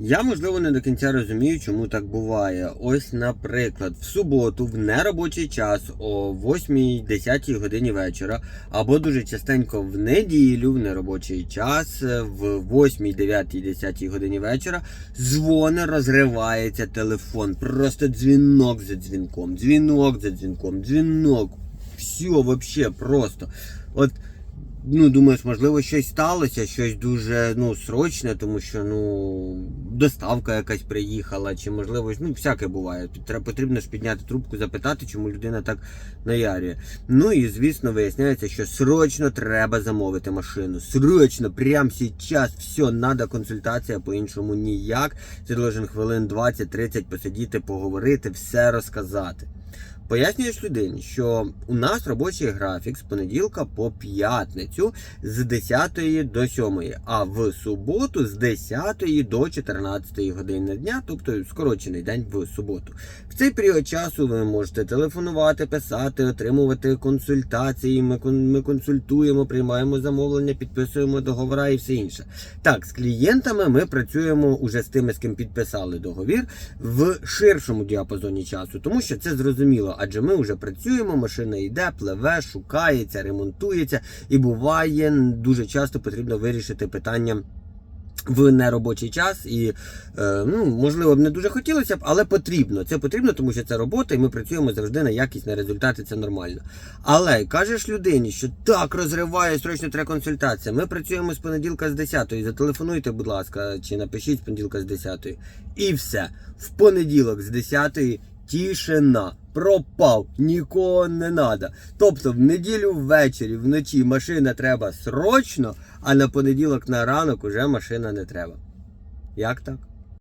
Я, можливо, не до кінця розумію, чому так буває. Ось, наприклад, в суботу, в неробочий час о 8-10 годині вечора, або дуже частенько в неділю, в неробочий час, е, в 8, 9, 10 годині вечора, дзвони розривається телефон. Просто дзвінок за дзвінком, дзвінок за дзвінком, дзвінок. Все, вообще просто. От ну, думаєш, можливо, щось сталося, щось дуже ну, срочне, тому що ну, доставка якась приїхала, чи можливо, ну, всяке буває. Потрібно ж підняти трубку, запитати, чому людина так наярює. Ну і звісно, виясняється, що срочно треба замовити машину. Срочно, прямо сейчас, все, треба консультація, по-іншому ніяк. Це должен хвилин 20-30 посидіти, поговорити, все розказати. Пояснюєш людині, що у нас робочий графік з понеділка по п'ятницю з 10 до 7, а в суботу з 10 до 14 години дня, тобто скорочений день в суботу. В цей період часу ви можете телефонувати, писати, отримувати консультації. Ми, консультуємо, приймаємо замовлення, підписуємо договори і все інше. Так, з клієнтами ми працюємо уже з тими, з ким підписали договір, в ширшому діапазоні часу, тому що це зрозуміло, адже ми вже працюємо, машина йде, пливе, шукається, ремонтується, і буває дуже часто потрібно вирішити питання. В неробочий час і е, ну можливо б не дуже хотілося б, але потрібно. Це потрібно, тому що це робота, і ми працюємо завжди на якість, на результати. Це нормально. Але кажеш людині, що так розриває срочно треба консультація. Ми працюємо з понеділка з 10 Зателефонуйте, будь ласка, чи напишіть з понеділка з 10-ї. І все. В понеділок з 10 тишина. Пропав, нікого не надо. Тобто в неділю ввечері, вночі машина треба срочно, а на понеділок на ранок уже машина не треба. Як так?